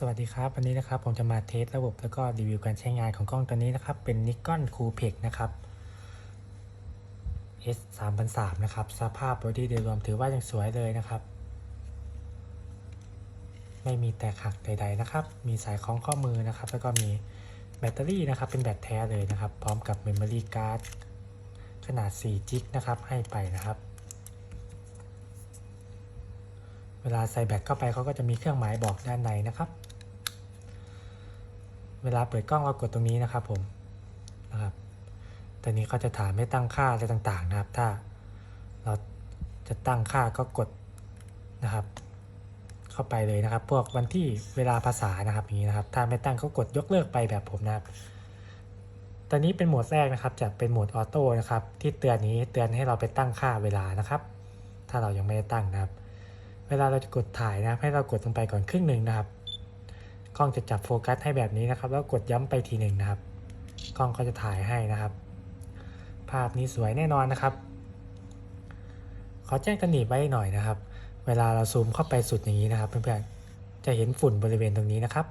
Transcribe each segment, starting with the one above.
สวัสดีครับวันนี้นะครับผมจะมาเทสระบบแล้วก็รีวิวการใช้งานของกล้องตัวนี้นะครับ เป็น Nikon Coolpix นะครับ S 3 0 0นะครับ สภาพบอดี้โดยรวมถือว่ายังสวยเลยนะครับ ไม่มีแตกหักใด ๆ นะครับ มีสายคล้องข้อมือนะครับ แล้วก็มีแบตเตอรี่นะครับ เป็นแบตแท้เลยนะครับ พร้อมกับ Memory Card ขนาด 4 จิกนะครับ ให้ไปนะครับ เวลาใส่แบตเข้าไปเขาก็จะมีเครื่องหมายบอกด้านในนะครับ เวลาเปิดกล้องเรากดตรงนี้นะครับผมนะครับตอนนี้เขาจะถามให้ตั้งค่าอะไรต่างๆนะครับ ถ้าเราจะตั้งค่าก็กดนะครับ เข้าไปเลยนะครับ พวกวันที่เวลาภาษานะครับอย่างนี้นะครับ ถ้าไม่ตั้งก็กดยกเลิกไปแบบผมนะครับ ตอนนี้เป็นโหมดแรกนะครับ จะเป็นโหมดออโต้นะครับ ที่เตือนนี้เตือนให้เราไปตั้งค่าเวลานะครับ ถ้าเรายังไม่ได้ตั้งนะครับ เวลาเราจะกดถ่ายนะครับ ให้เรากดลงไปก่อนครึ่งหนึ่งนะครับกล้องจะจับโฟกัสให้แบบนี้นะครับ แล้วกดย้ำไปทีหนึ่งนะครับกล้องก็จะถ่ายให้นะครับ ภาพนี้สวยแน่นอนนะครับ ขอแจ้งกันหนีไว้หน่อยนะครับ เวลาเราซูมเข้าไปสุดอย่างนี้นะครับเพื่อนๆจะเห็นฝุ่นบริเวณตรงนี้นะครับ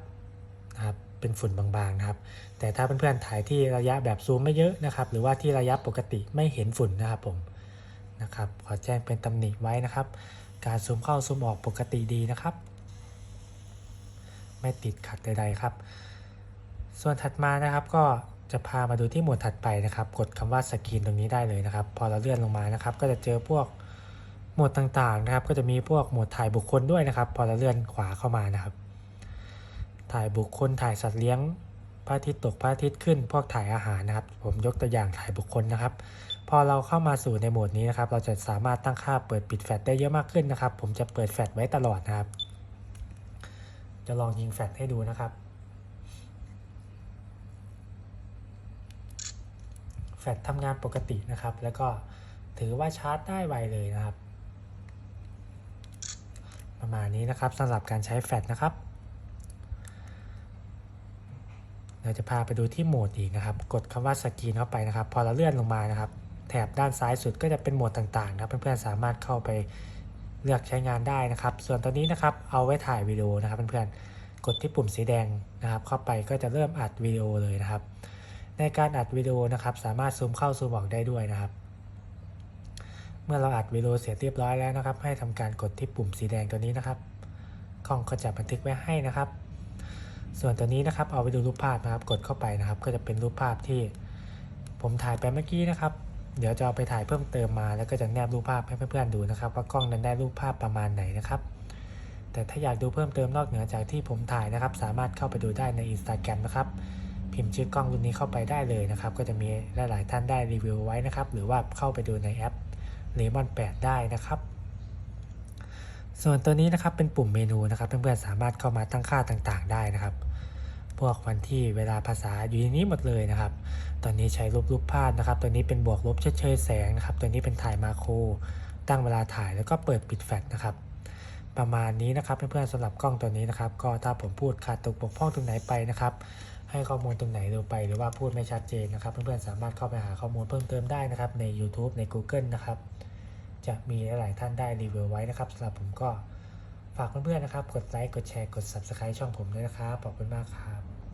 นะครับเป็นฝุ่นบางๆนะครับ แต่ถ้าเพื่อนๆถ่ายที่ระยะแบบซูมไม่เยอะนะครับ หรือว่าที่ระยะปกติไม่เห็นฝุ่นนะครับผมนะครับ ขอแจ้งเป็นตำหนิไว้นะครับ การซูมเข้าซูมออกปกติดีนะครับ ไม่ติดขัดใดๆครับ ส่วนถัดมานะครับก็จะพามาดูที่หมวดถัดไปนะครับ กดคำว่าสกรีนตรงนี้ได้เลยนะครับ พอเราเลื่อนลงมานะครับ ก็จะเจอพวกหมวดต่างๆนะครับ ก็จะมีพวกหมวดถ่ายบุคคลด้วยนะครับ พอเราเลื่อนขวาเข้ามานะครับ ถ่ายบุคคลถ่ายสัตว์เลี้ยง พระอาทิตย์ตกพระอาทิตย์ขึ้น พวกถ่ายอาหารนะครับ ผมยกตัวอย่างถ่ายบุคคลนะครับ พอเราเข้ามาสู่ในโหมดนี้นะครับ เราจะสามารถตั้งค่าเปิดปิดแฟลชได้เยอะมากขึ้นนะครับ ผมจะเปิดแฟลชไว้ตลอดนะครับ จะลองยิงแฟลชให้ดูนะครับ แฟลชทำงานปกตินะครับ แล้วก็ถือว่าชาร์จได้ไวเลยนะครับ ประมาณนี้นะครับสำหรับการใช้แฟลชนะครับ เราจะพาไปดูที่โหมดอีกนะครับ กดคำว่าสกรีนเข้าไปนะครับ พอเราเลื่อนลงมานะครับ แถบด้านซ้ายสุดก็จะเป็นโหมดต่างๆนะครับ เพื่อนๆสามารถเข้าไปเลือกใช้งานได้นะครับ ส่วนตัวนี้นะครับ เอาไว้ถ่ายวิดีโอนะครับเพื่อนๆ กดที่ปุ่มสีแดงนะครับ เข้าไปก็จะเริ่มอัดวิดีโอเลยนะครับ ในการอัดวิดีโอนะครับ สามารถซูมเข้าซูมออกได้ด้วยนะครับ เมื่อเราอัดวิดีโอเสร็จเรียบร้อยแล้วนะครับ ให้ทำการกดที่ปุ่มสีแดงตัวนี้นะครับกล้องก็จะบันทึกไว้ให้นะครับ ส่วนตัวนี้นะครับเอาไปดูรูปภาพนะครับ กดเข้าไปนะครับ ก็จะเป็นรูปภาพที่ผมถ่ายไปเมื่อกี้นะครับ เดี๋ยวจะเอาไปถ่ายเพิ่มเติมมา แล้วก็จะแนบรูปภาพให้เพื่อนๆดูนะครับ ว่ากล้องนั้นได้รูปภาพประมาณไหนนะครับ แต่ถ้าอยากดูเพิ่มเติมนอกเหนือจากที่ผมถ่ายนะครับ สามารถเข้าไปดูได้ใน Instagram นะครับพิมพ์ชื่อกล้องรุ่นนี้เข้าไปได้เลยนะครับ ก็จะมีหลายๆท่านได้รีวิวไว้นะครับ หรือว่าเข้าไปดูในแอป Lemon 8 ได้นะครับ ส่วนตัวนี้นะครับเป็นปุ่มเมนูนะครับ เพื่อนๆสามารถเข้ามาตั้งค่าต่างๆ ได้นะครับ พวกวันที่เวลาภาษาอยู่ในนี้หมดเลยนะครับ ตอนนี้ใช้รูปรูปภาพนะครับ ตัวนี้เป็นบวกลบเฉยแสงนะครับ ตัวนี้เป็นถ่ายมาโคร ตั้งเวลาถ่ายแล้วก็เปิดปิดแฟลชนะครับ ประมาณนี้นะครับเพื่อนๆสำหรับกล้องตัวนี้นะครับ ก็ถ้าผมพูดขาดตกบกพร่องตรงไหนไปนะครับ ให้ข้อมูลตรงไหนเร็วไป หรือว่าพูดไม่ชัดเจนนะครับ เพื่อนๆสามารถเข้าไปหาข้อมูลเพิ่มเติมได้นะครับใน YouTube ใน Google นะครับ จะมีหลายท่านได้รีวิวไว้นะครับสำหรับผมก็ ฝากเพื่อนๆนะครับ กดไลค์ กดแชร์ กด Subscribe ช่องผมด้วยนะครับ ขอบคุณมากครับ